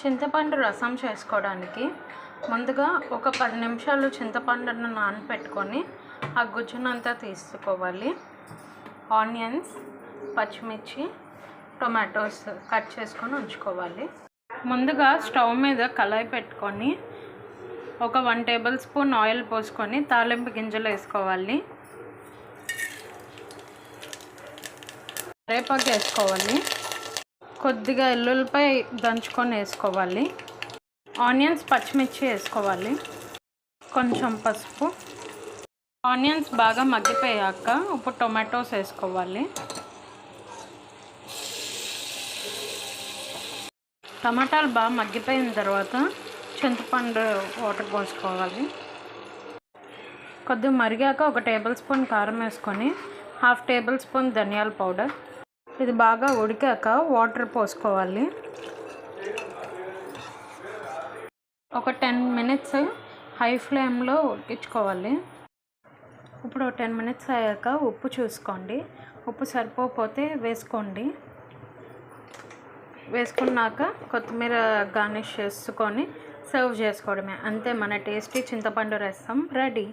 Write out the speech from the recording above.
చింతపండు రసం చేసుకోవడానికి ముందుగా ఒక పది నిమిషాలు చింతపండును నానపెట్టుకొని ఆ గుజ్జునంతా తీసుకోవాలి. ఆనియన్స్ పచ్చిమిర్చి టొమాటోస్ కట్ చేసుకొని ఉంచుకోవాలి. ముందుగా స్టవ్ మీద కళాయి పెట్టుకొని ఒక వన్ టేబుల్ స్పూన్ ఆయిల్ పోసుకొని తాలింపు గింజలు వేసుకోవాలి. కరివేపాకు వేసుకోవాలి. కొద్దిగా ఎల్లుల్లిపై దంచుకొని వేసుకోవాలి. ఆనియన్స్ పచ్చిమిర్చి వేసుకోవాలి. కొంచెం పసుపు. ఆనియన్స్ బాగా మగ్గిపోయాక ఇప్పుడు టొమాటోస్ వేసుకోవాలి. టమాటాలు బాగా మగ్గిపోయిన తర్వాత చింతపండు వాటర్ పోసుకోవాలి. కొద్దిగా మరిగాక ఒక టేబుల్ స్పూన్ కారం వేసుకొని హాఫ్ టేబుల్ స్పూన్ ధనియాల పౌడర్. ఇది బాగా ఉడికాక వాటర్ పోసుకోవాలి. ఒక టెన్ మినిట్స్ హై ఫ్లేమ్లో ఉడికించుకోవాలి. ఇప్పుడు టెన్ మినిట్స్ అయ్యాక ఉప్పు చూసుకోండి. ఉప్పు సరిపోకపోతే వేసుకోండి. వేసుకున్నాక కొత్తిమీర గార్నిష్ చేసుకొని సర్వ్ చేసుకోవడమే. అంతే మన టేస్టీ చింతపండు రసం రెడీ.